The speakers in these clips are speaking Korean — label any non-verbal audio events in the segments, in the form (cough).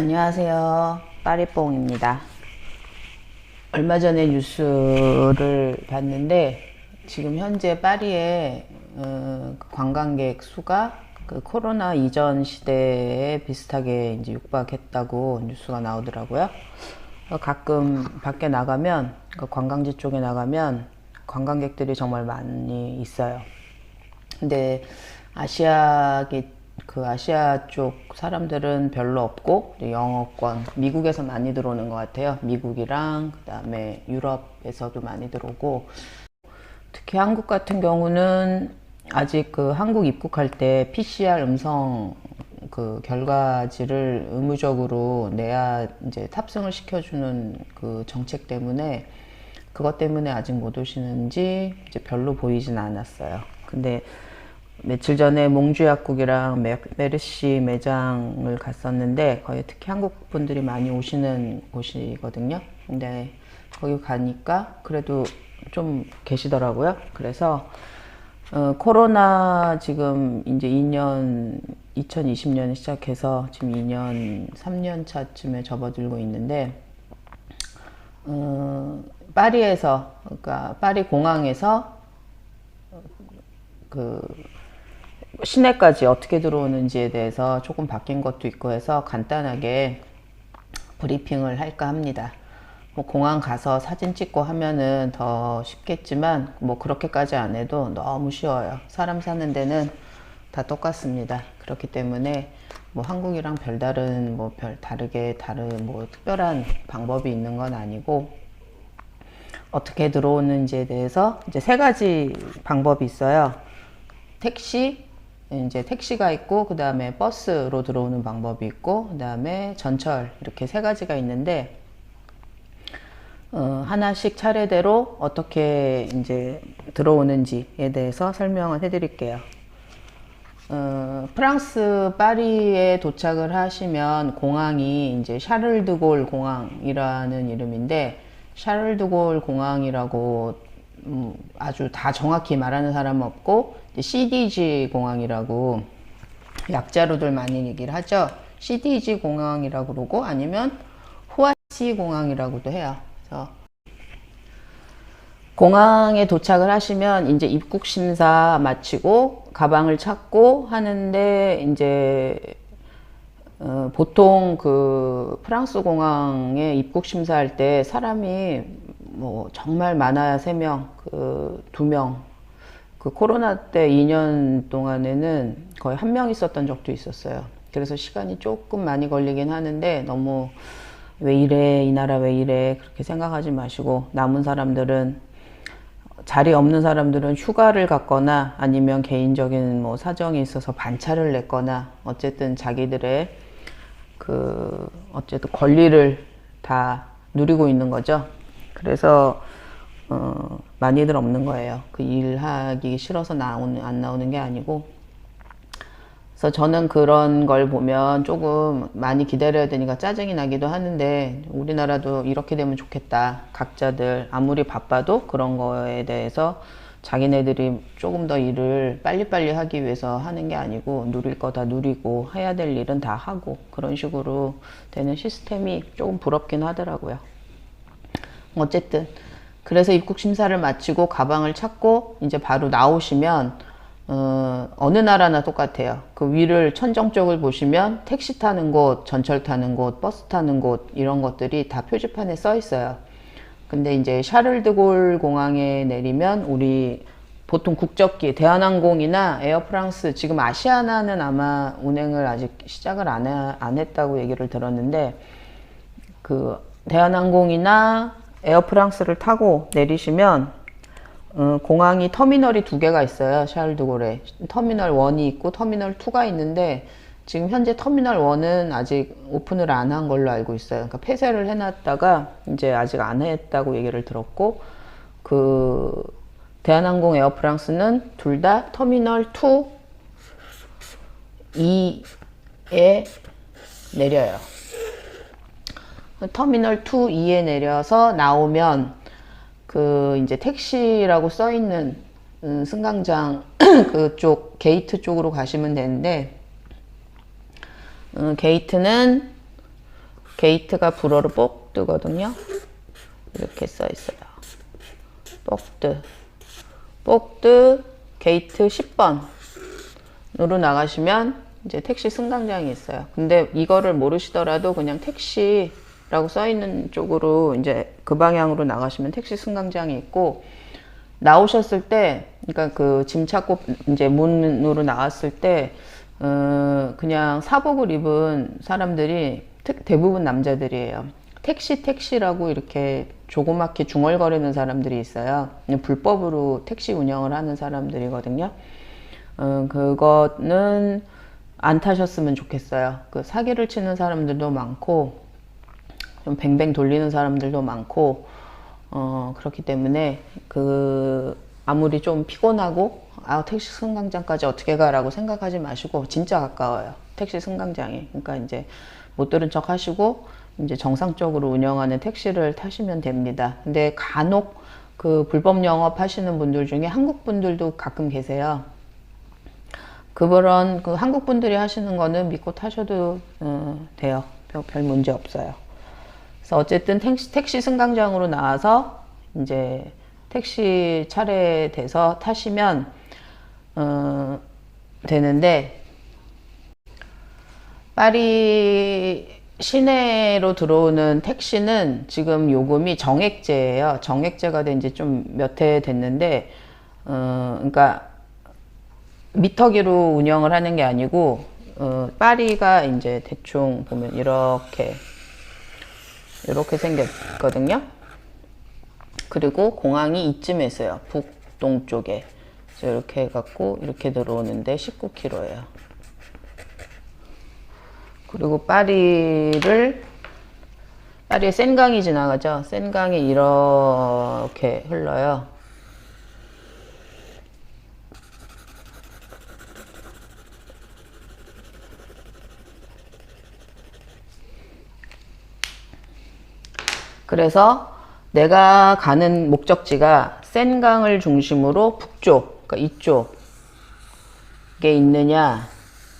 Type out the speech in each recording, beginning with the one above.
안녕하세요. 빠리뽕입니다. 얼마 전에 뉴스를 봤는데 지금 현재 파리의 어, 그 관광객 수가 그 코로나 이전 시대에 비슷하게 이제 육박했다고 뉴스가 나오더라고요. 어, 가끔 밖에 나가면 그 관광지 쪽에 나가면 관광객들이 정말 많이 있어요. 근데 아시아계 그 아시아 쪽 사람들은 별로 없고 영어권 미국에서 많이 들어오는 것 같아요. 미국이랑 그 다음에 유럽에서도 많이 들어오고 특히 한국 같은 경우는 아직 그 한국 입국할 때 PCR 음성 그 결과지를 의무적으로 내야 이제 탑승을 시켜주는 그 정책 때문에 그것 때문에 아직 못 오시는지 이제 별로 보이진 않았어요. 근데 며칠 전에 몽주약국이랑 메- 메르시 매장을 갔었는데 거기 특히 한국 분들이 많이 오시는 곳이거든요. 근데 거기 가니까 그래도 좀 계시더라고요. 그래서 어, 코로나 지금 이제 2년 2020년에 시작해서 지금 2년 3년 차쯤에 접어들고 있는데 어, 파리에서 그러니까 파리 공항에서 그 시내까지 어떻게 들어오는지에 대해서 조금 바뀐 것도 있고 해서 간단하게 브리핑을 할까 합니다. 뭐 공항 가서 사진 찍고 하면은 더 쉽겠지만 뭐 그렇게까지 안 해도 너무 쉬워요. 사람 사는 데는 다 똑같습니다. 그렇기 때문에 뭐 한국이랑 별다른 뭐 별 다르게 다른 뭐 특별한 방법이 있는 건 아니고 어떻게 들어오는지에 대해서 이제 세 가지 방법이 있어요. 택시, 이제 택시가 있고, 그 다음에 버스로 들어오는 방법이 있고, 그 다음에 전철, 이렇게 세 가지가 있는데, 어, 하나씩 차례대로 어떻게 이제 들어오는지에 대해서 설명을 해드릴게요. 어, 프랑스 파리에 도착을 하시면 공항이 이제 샤를드골 공항이라는 이름인데 샤를드골 공항이라고 음, 아주 다 정확히 말하는 사람은 없고 CDG 공항이라고 약자로들 많이 얘기를 하죠. CDG 공항이라고 그러고 아니면 후아시 공항이라고도 해요. 그래서 공항에 도착을 하시면 이제 입국 심사 마치고 가방을 찾고 하는데 이제 어, 보통 그 프랑스 공항에 입국 심사할 때 사람이 뭐 정말 많아야 세 명, 그두 명. 그 코로나 때 2년 동안에는 거의 한 명 있었던 적도 있었어요. 그래서 시간이 조금 많이 걸리긴 하는데 너무 왜 이래 이 나라 왜 이래 그렇게 생각하지 마시고 남은 사람들은 자리 없는 사람들은 휴가를 갔거나 아니면 개인적인 뭐 사정이 있어서 반차를 냈거나 어쨌든 자기들의 그 어쨌든 권리를 다 누리고 있는 거죠. 그래서 어 많이들 없는 거예요. 그 일하기 싫어서 나오는 안 나오는 게 아니고 그래서 저는 그런 걸 보면 조금 많이 기다려야 되니까 짜증이 나기도 하는데 우리나라도 이렇게 되면 좋겠다. 각자들 아무리 바빠도 그런 거에 대해서 자기네들이 조금 더 일을 빨리빨리 하기 위해서 하는 게 아니고 누릴 거 다 누리고 해야 될 일은 다 하고 그런 식으로 되는 시스템이 조금 부럽긴 하더라고요. 어쨌든 그래서 입국 심사를 마치고 가방을 찾고 이제 바로 나오시면 어, 어느 나라나 똑같아요. 그 위를 천정 쪽을 보시면 택시 타는 곳, 전철 타는 곳, 버스 타는 곳 이런 것들이 다 표지판에 써 있어요. 근데 이제 샤를드골 공항에 내리면 우리 보통 국적기 대한항공이나 에어프랑스 지금 아시아나는 아마 운행을 아직 시작을 안, 해, 안 했다고 얘기를 들었는데 그 대한항공이나 에어프랑스를 타고 내리시면 어, 공항이 터미널이 두 개가 있어요. 샤를드골에 터미널 1이 있고 터미널 2가 있는데 지금 현재 터미널 1은 아직 오픈을 안 한 걸로 알고 있어요. 그러니까 폐쇄를 해놨다가 이제 아직 안 했다고 얘기를 들었고 그 대한항공 에어프랑스는 둘 다 터미널 2 2에 내려요. 터미널 2 2에 내려서 나오면 그 이제 택시라고 써 있는 음, 승강장 (clears throat) 그쪽 게이트 쪽으로 가시면 되는데 음, 게이트는 게이트가 불어로 뽁 뜨거든요. 이렇게 써 있어요. 뽁뜨. 뽁뜨 게이트 10번으로 나가시면 이제 택시 승강장이 있어요. 근데 이거를 모르시더라도 그냥 택시 라고 써 있는 쪽으로 이제 그 방향으로 나가시면 택시 승강장이 있고 나오셨을 때, 그러니까 그 짐 찾고 이제 문으로 나왔을 때, 어, 그냥 사복을 입은 사람들이 특- 대부분 남자들이에요. 택시 택시라고 이렇게 조그맣게 중얼거리는 사람들이 있어요. 불법으로 택시 운영을 하는 사람들이거든요. 어, 그거는 안 타셨으면 좋겠어요. 그 사기를 치는 사람들도 많고, 좀 뱅뱅 돌리는 사람들도 많고, 어, 그렇기 때문에 그 아무리 좀 피곤하고 아 택시 승강장까지 어떻게 가라고 생각하지 마시고 진짜 가까워요. 택시 승강장이. 그러니까 이제 못 들은 척 하시고 이제 정상적으로 운영하는 택시를 타시면 됩니다. 근데 간혹 그 불법 영업 하시는 분들 중에 한국 분들도 가끔 계세요. 그런 그 한국 분들이 하시는 거는 믿고 타셔도 어, 돼요. 별, 별 문제 없어요 그래서 어쨌든 택시, 택시 승강장으로 나와서 이제 택시 차례 돼서 타시면 어, 되는데 파리 시내로 들어오는 택시는 지금 요금이 정액제예요. 정액제가 된 지 좀 몇 해 됐는데 어, 그러니까 미터기로 운영을 하는 게 아니고 어, 파리가 이제 대충 보면 이렇게 이렇게 생겼거든요. 그리고 공항이 이쯤에 있어요. 북동쪽에. 이렇게 해갖고 이렇게 들어오는데 19km예요. 그리고 파리를 파리에 센강이 지나가죠. 센강이 이렇게 흘러요. 그래서 내가 가는 목적지가 센강을 중심으로 북쪽, 그러니까 이쪽에 있느냐,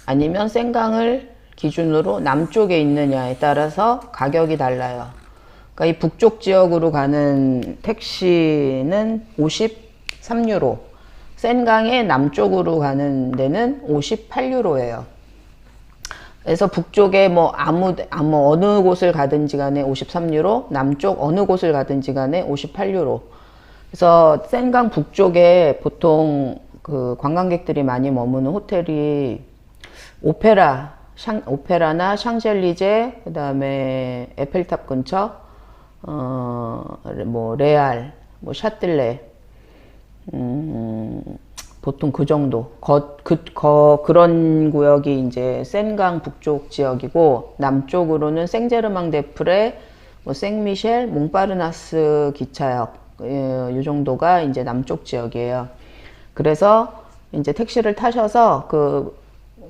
아니면 센강을 기준으로 남쪽에 있느냐에 따라서 가격이 달라요. 그러니까 이 북쪽 지역으로 가는 택시는 53유로, 센강의 남쪽으로 가는 데는 58유로예요. 그래서 북쪽에 뭐 아무 아무 어느 곳을 가든지 간에 53유로, 남쪽 어느 곳을 가든지 간에 58유로. 그래서 센강 북쪽에 보통 그 관광객들이 많이 머무는 호텔이 오페라, 샹, 오페라나 샹젤리제, 그다음에 에펠탑 근처, 어 뭐 레알, 뭐 샤틀레, 음, 보통 그 정도. 거, 그, 거, 그런 구역이 이제 센강 북쪽 지역이고, 남쪽으로는 생제르망 데프레, 뭐 생미셸, 몽파르나스 기차역, 예, 이 정도가 이제 남쪽 지역이에요. 그래서 이제 택시를 타셔서 그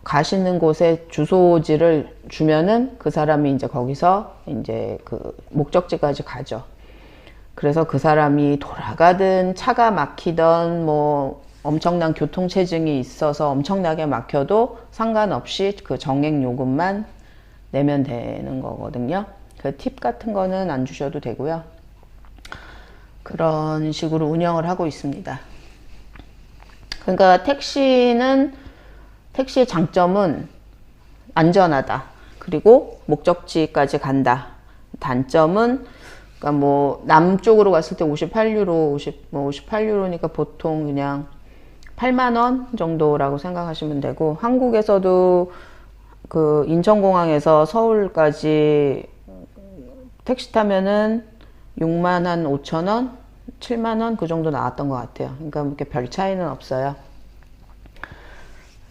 가시는 곳에 주소지를 주면은 그 사람이 이제 거기서 이제 그 목적지까지 가죠. 그래서 그 사람이 돌아가든 차가 막히던 뭐 엄청난 교통체증이 있어서 엄청나게 막혀도 상관없이 그 정액 요금만 내면 되는 거거든요. 그 팁 같은 거는 안 주셔도 되고요. 그런 식으로 운영을 하고 있습니다. 그러니까 택시는 택시의 장점은 안전하다. 그리고 목적지까지 간다. 단점은 그러니까 뭐 남쪽으로 갔을 때 58유로, 50, 뭐 58유로니까 보통 그냥 8만 원 정도라고 생각하시면 되고 한국에서도 그 인천공항에서 서울까지 택시 타면은 6만 한 5천 원, 7만 원 그 정도 나왔던 것 같아요. 그러니까 이렇게 별 차이는 없어요.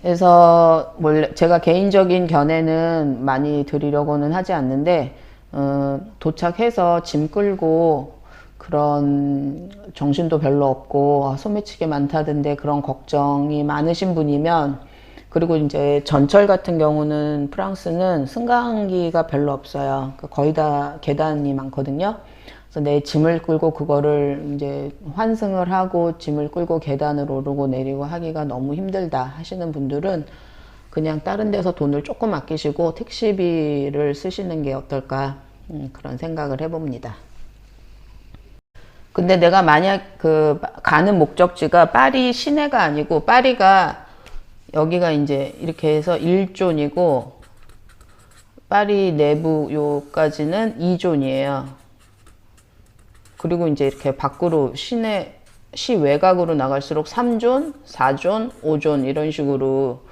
그래서 제가 개인적인 견해는 많이 드리려고는 하지 않는데 어, 도착해서 짐 끌고 그런 정신도 별로 없고 아, 소매치기 많다던데 그런 걱정이 많으신 분이면 그리고 이제 전철 같은 경우는 프랑스는 승강기가 별로 없어요. 그러니까 거의 다 계단이 많거든요. 그래서 내 짐을 끌고 그거를 이제 환승을 하고 짐을 끌고 계단을 오르고 내리고 하기가 너무 힘들다 하시는 분들은 그냥 다른 데서 돈을 조금 아끼시고 택시비를 쓰시는 게 어떨까 음, 그런 생각을 해봅니다. 근데 내가 만약 그 가는 목적지가 파리 시내가 아니고 파리가 여기가 이제 이렇게 해서 1존이고 파리 내부 요까지는 2존이에요. 그리고 이제 이렇게 밖으로 시내 시 외곽으로 나갈수록 3존, 4존, 5존 이런 식으로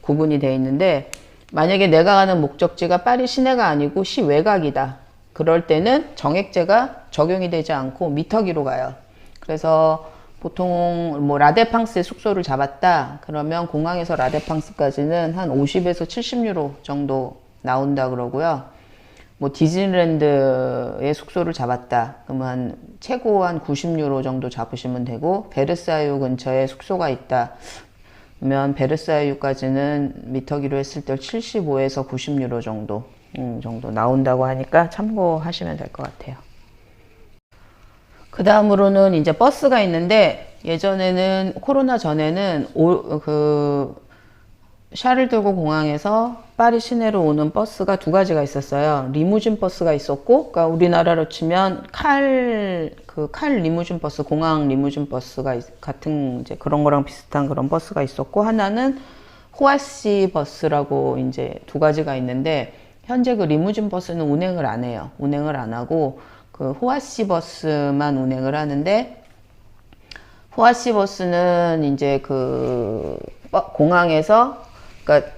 구분이 되어 있는데 만약에 내가 가는 목적지가 파리 시내가 아니고 시 외곽이다. 그럴 때는 정액제가 적용이 되지 않고 미터기로 가요. 그래서 보통 뭐 라데팡스에 숙소를 잡았다. 그러면 공항에서 라데팡스까지는 한 50에서 70유로 정도 나온다 그러고요. 뭐 디즈니랜드에 숙소를 잡았다. 그러면 한 최고 한 90유로 정도 잡으시면 되고 베르사유 근처에 숙소가 있다. 그러면 베르사유까지는 미터기로 했을 때 75에서 90유로 정도 음, 정도 나온다고 하니까 참고하시면 될 것 같아요. 그 다음으로는 이제 버스가 있는데 예전에는 코로나 전에는 오, 그 샤를드고 공항에서 파리 시내로 오는 버스가 두 가지가 있었어요. 리무진 버스가 있었고, 그러니까 우리나라로 치면 칼, 그 칼 리무진 버스, 공항 리무진 버스가 있- 같은 이제 그런 거랑 비슷한 그런 버스가 있었고, 하나는 호아시 버스라고 이제 두 가지가 있는데, 현재 그 리무진 버스는 운행을 안 해요. 운행을 안 하고, 그 호아시 버스만 운행을 하는데, 호아시 버스는 이제 그 버- 공항에서 그러니까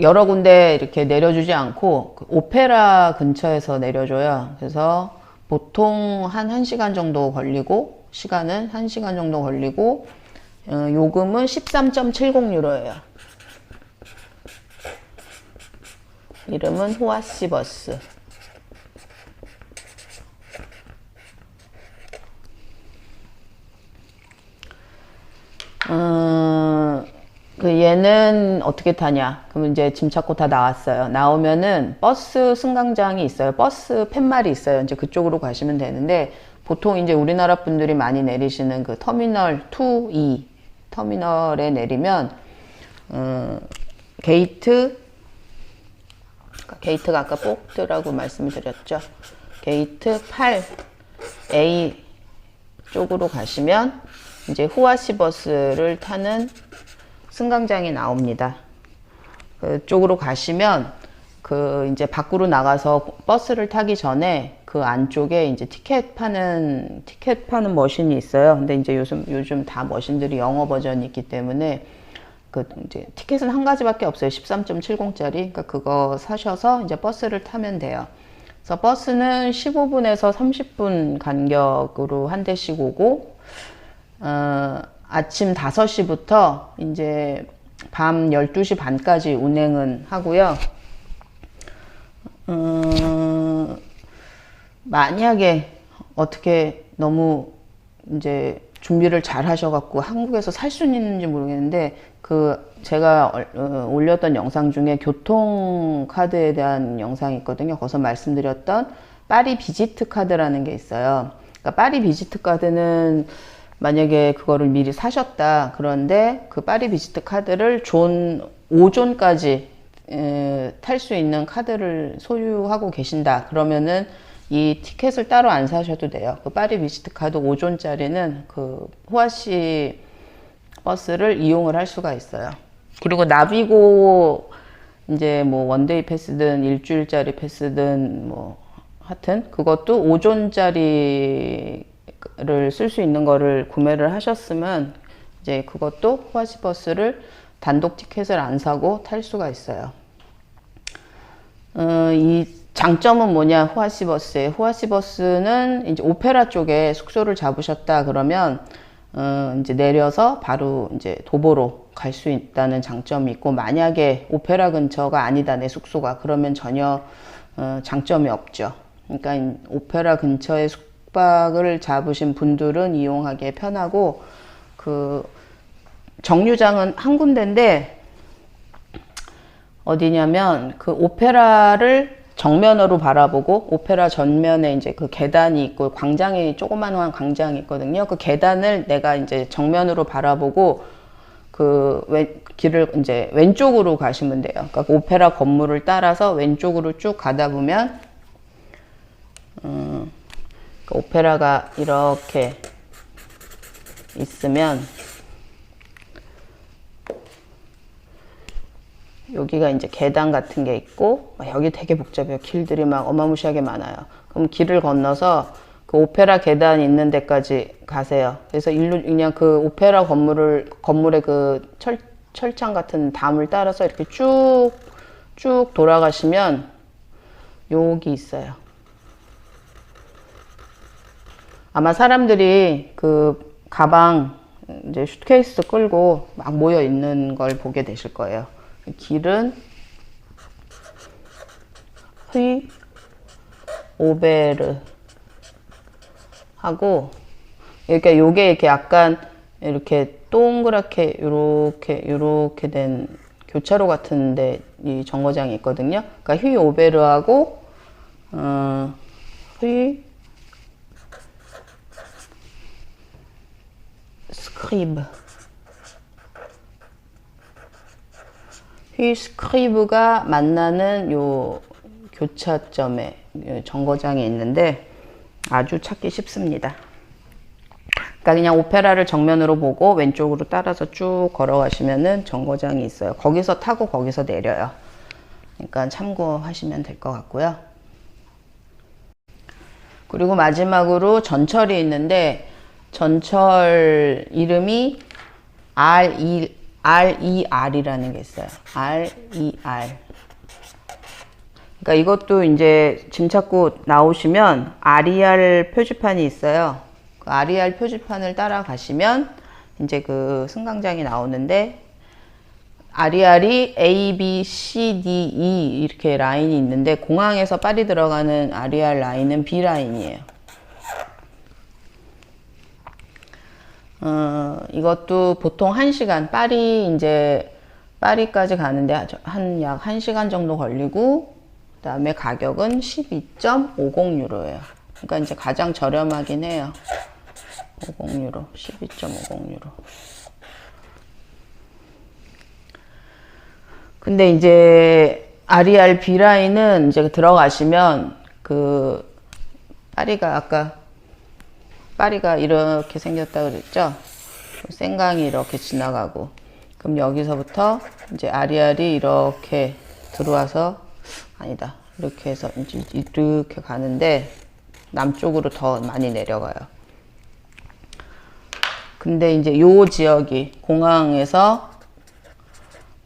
여러 군데 이렇게 내려주지 않고 그 오페라 근처에서 내려줘요. 그래서 보통 한 1시간 정도 걸리고 시간은 1시간 정도 걸리고 어, 요금은 13.70유로예요. 이름은 호아시 버스. 어, 그 얘는 어떻게 타냐? 그러면 이제 짐 찾고 다 나왔어요. 나오면은 버스 승강장이 있어요. 버스 팻말이 있어요. 이제 그쪽으로 가시면 되는데 보통 이제 우리나라 분들이 많이 내리시는 그 터미널 2, 2 터미널에 내리면 어, 게이트 게이트가 아까 꼭드라고 말씀을 드렸죠. 게이트 8A 쪽으로 가시면 이제 후아시 버스를 타는 승강장이 나옵니다. 그쪽으로 가시면 그 이제 밖으로 나가서 버스를 타기 전에 그 안쪽에 이제 티켓 파는 티켓 파는 머신이 있어요. 근데 이제 요즘 요즘 다 머신들이 영어 버전이 있기 때문에 그 이제 티켓은 한 가지밖에 없어요. 13.70짜리. 그러니까 그거 사셔서 이제 버스를 타면 돼요. 그래서 버스는 15분에서 30분 간격으로 한 대씩 오고 어, 아침 5시부터 이제 밤 12시 반까지 운행은 하고요. 음, 만약에 어떻게 너무 이제 준비를 잘 하셔갖고 한국에서 살 수는 있는지 모르겠는데 그 제가 얼- 어, 올렸던 영상 중에 교통 카드에 대한 영상이 있거든요. 거기서 말씀드렸던 파리 비지트 카드라는 게 있어요. 그러니까 파리 비지트 카드는 만약에 그거를 미리 사셨다. 그런데 그 파리 비지트 카드를 존 5존까지 탈 수 있는 카드를 소유하고 계신다. 그러면은 이 티켓을 따로 안 사셔도 돼요. 그 파리 비지트 카드 5존짜리는 그 호아시 버스를 이용을 할 수가 있어요. 그리고 나비고 이제 뭐 원데이 패스든 일주일짜리 패스든 뭐 하여튼 그것도 5존짜리를 쓸 수 있는 거를 구매를 하셨으면 이제 그것도 호아시 버스를 단독 티켓을 안 사고 탈 수가 있어요. 어, 이 장점은 뭐냐 호아시 버스의 호아시 버스는 이제 오페라 쪽에 숙소를 잡으셨다 그러면 어, 이제 내려서 바로 이제 도보로 갈 수 있다는 장점이 있고 만약에 오페라 근처가 아니다 내 숙소가 그러면 전혀 어, 장점이 없죠. 그러니까 이 오페라 근처에 숙박을 잡으신 분들은 이용하기에 편하고 그 정류장은 한 군데인데 어디냐면 그 오페라를 정면으로 바라보고 오페라 전면에 이제 그 계단이 있고 광장이 조그만한 광장이 있거든요. 그 계단을 내가 이제 정면으로 바라보고 그 왼, 길을 이제 왼쪽으로 가시면 돼요. 그러니까 그 오페라 건물을 따라서 왼쪽으로 쭉 가다 보면 음, 그 오페라가 이렇게 있으면 여기가 이제 계단 같은 게 있고 막 여기 되게 복잡해요. 길들이 막 어마무시하게 많아요. 그럼 길을 건너서 그 오페라 계단 있는 데까지 가세요. 그래서 일로 그냥 그 오페라 건물을 건물의 그 철, 철창 같은 담을 따라서 이렇게 쭉쭉 돌아가시면 여기 있어요. 아마 사람들이 그 가방 이제 슈트케이스 끌고 막 모여 있는 걸 보게 되실 거예요. 길은 휘 오베르 하고 그러니까 요게 이렇게 약간 이렇게 동그랗게 요렇게 요렇게 된 교차로 같은데 이 정거장이 있거든요. 그러니까 휘 오베르하고 어, 휘 스크리브 휘 스크리브가 만나는 요 교차점에 요 정거장이 있는데 아주 찾기 쉽습니다. 그러니까 그냥 오페라를 정면으로 보고 왼쪽으로 따라서 쭉 걸어가시면은 정거장이 있어요. 거기서 타고 거기서 내려요. 그러니까 참고하시면 될 것 같고요. 그리고 마지막으로 전철이 있는데 전철 이름이 RE, RER이라는 게 있어요. RER. 그러니까 이것도 이제 짐 찾고 나오시면 RER 표지판이 있어요. 그 RER 표지판을 따라가시면 이제 그 승강장이 나오는데 RER이 A, B, C, D, E 이렇게 라인이 있는데 공항에서 파리 들어가는 RER 라인은 B 라인이에요. 어, 이것도 보통 1시간, 파리 이제 파리까지 가는데 한 약 1시간 정도 걸리고 그 다음에 가격은 12.50 유로예요. 그러니까 이제 가장 저렴하긴 해요. 50 유로, 12.50 유로. 근데 이제 RER B 라인은 이제 들어가시면 그 파리가 아까 파리가 이렇게 생겼다 그랬죠? 생강이 이렇게 지나가고 그럼 여기서부터 이제 RER이 이렇게 들어와서 아니다 이렇게 해서 이제 이렇게 가는데 남쪽으로 더 많이 내려가요. 근데 이제 요 지역이 공항에서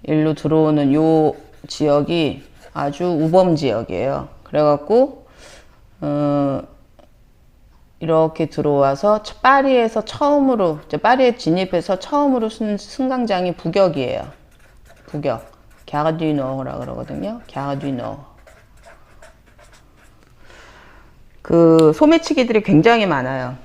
일로 들어오는 요 지역이 아주 우범 지역이에요. 그래갖고 어, 이렇게 들어와서 파리에서 처음으로 파리에 진입해서 처음으로 쓴 승강장이 북역이에요. 북역. 갸르디노라 그러거든요. 갸르디노. 그 소매치기들이 굉장히 많아요.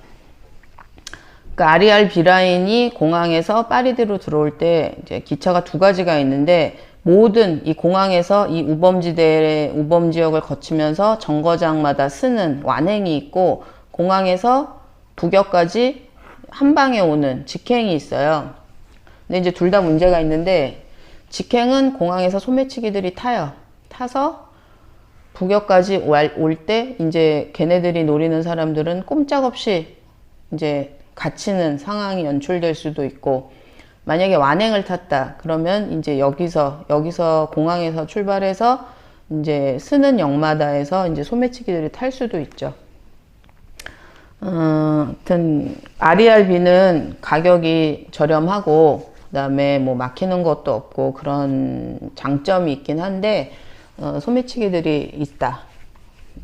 그 아리알 비라인이 공항에서 파리대로 들어올 때 이제 기차가 두 가지가 있는데 모든 이 공항에서 이 우범지대의 우범 지역을 거치면서 정거장마다 쓰는 완행이 있고 공항에서 북역까지 한 방에 오는 직행이 있어요. 근데 이제 둘 다 문제가 있는데 직행은 공항에서 소매치기들이 타요. 타서 북역까지 올 때 이제 걔네들이 노리는 사람들은 꼼짝없이 이제 갇히는 상황이 연출될 수도 있고 만약에 완행을 탔다 그러면 이제 여기서 여기서 공항에서 출발해서 이제 쓰는 역마다에서 이제 소매치기들이 탈 수도 있죠. 어, 하여튼 RERB는 가격이 저렴하고 그다음에 뭐 막히는 것도 없고 그런 장점이 있긴 한데 어, 소매치기들이 있다.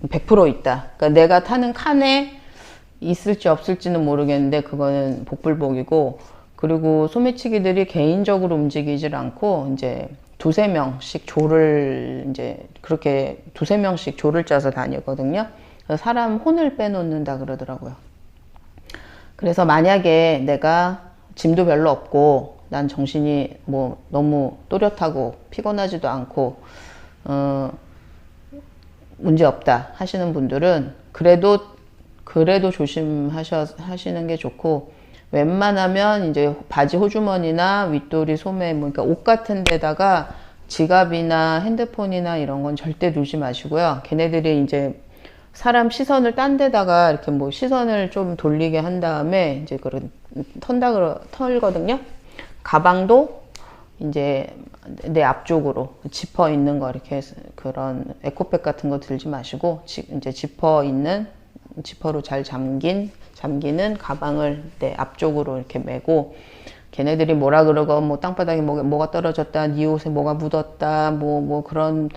100% 있다. 그러니까 내가 타는 칸에 있을지 없을지는 모르겠는데 그거는 복불복이고 그리고 소매치기들이 개인적으로 움직이질 않고 이제 두세 명씩 조를 이제 그렇게 두세 명씩 조를 짜서 다니거든요. 사람 혼을 빼놓는다 그러더라고요. 그래서 만약에 내가 짐도 별로 없고 난 정신이 뭐 너무 또렷하고 피곤하지도 않고 어 문제 없다 하시는 분들은 그래도 그래도 조심하셔 하시는 게 좋고 웬만하면 이제 바지 호주머니나 윗도리 소매 뭐 그러니까 옷 같은 데다가 지갑이나 핸드폰이나 이런 건 절대 두지 마시고요. 걔네들이 이제 사람 시선을 딴 데다가 이렇게 뭐 시선을 좀 돌리게 한 다음에 이제 그런 턴다 그러 털거든요. 가방도 이제 내 앞쪽으로 지퍼 있는 거 이렇게 그런 에코백 같은 거 들지 마시고 지, 이제 지퍼 있는 지퍼로 잘 잠긴 잠기는 가방을 내 앞쪽으로 이렇게 메고 걔네들이 뭐라 그러고 뭐 땅바닥에 뭐가, 뭐가 떨어졌다 네 옷에 뭐가 묻었다 뭐뭐 그런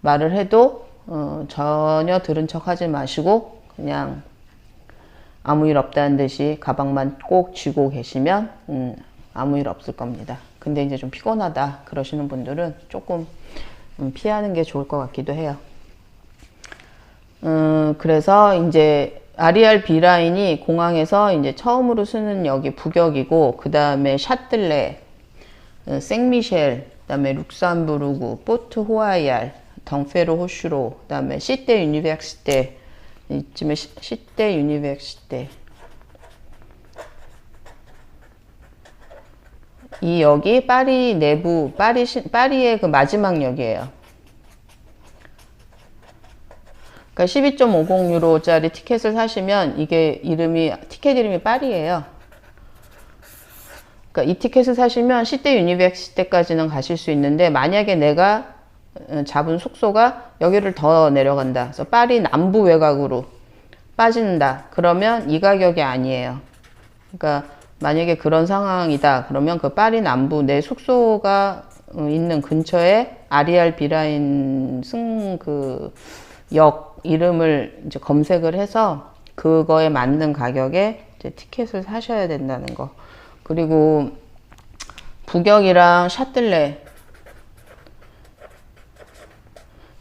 말을 해도 어, 전혀 들은 척 하지 마시고 그냥 아무 일 없다는 듯이 가방만 꼭 쥐고 계시면 음, 아무 일 없을 겁니다. 근데 이제 좀 피곤하다 그러시는 분들은 조금 음, 피하는 게 좋을 것 같기도 해요. 음, 그래서 이제 아리알 비라인이 공항에서 이제 처음으로 쓰는 역이 북역이고 그 다음에 샤틀레, 어, 생미셸, 그 다음에 룩삼부르구, 포트 호아이알, 덩페로 호슈로, 그 다음에 시대 유니버시테 이쯤에 시, 시대 유니버시테 이 역이 파리 내부 파리 시, 파리의 그 마지막 역이에요. 그러니까 12.50 유로짜리 티켓을 사시면 이게 이름이 티켓 이름이 파리예요. 그러니까 이 티켓을 사시면 시대 유니버시티까지는 가실 수 있는데 만약에 내가 어, 잡은 숙소가 여기를 더 내려간다. 그래서 파리 남부 외곽으로 빠진다. 그러면 이 가격이 아니에요. 그러니까 만약에 그런 상황이다. 그러면 그 파리 남부 내 숙소가 어, 있는 근처에 아리알 비라인 승 그 역 이름을 이제 검색을 해서 그거에 맞는 가격에 이제 티켓을 사셔야 된다는 거. 그리고 북역이랑 샤틀레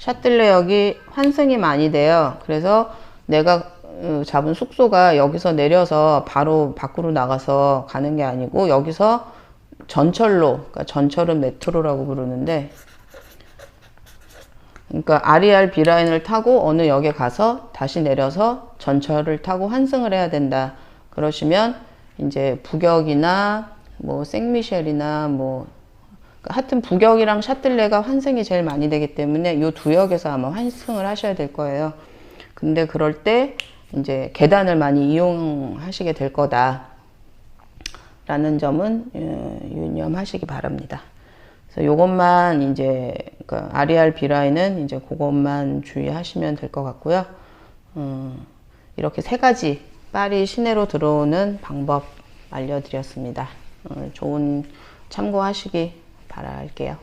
샤틀레역이 환승이 많이 돼요. 그래서 내가 어, 잡은 숙소가 여기서 내려서 바로 밖으로 나가서 가는 게 아니고 여기서 전철로, 그러니까 전철은 메트로라고 부르는데, 그러니까 아리알 비라인을 타고 어느 역에 가서 다시 내려서 전철을 타고 환승을 해야 된다. 그러시면 이제 북역이나 뭐 생미셸이나 뭐 하여튼 북역이랑 샤틀레가 환승이 제일 많이 되기 때문에 이 두 역에서 아마 환승을 하셔야 될 거예요. 근데 그럴 때 이제 계단을 많이 이용하시게 될 거다. 라는 점은 어, 유념하시기 바랍니다. 그래서 요것만 이제 그 아리알 비라인은 이제 그것만 주의하시면 될 것 같고요. 음, 이렇게 세 가지 파리 시내로 들어오는 방법 알려드렸습니다. 어, 좋은 참고하시기 바랄게요.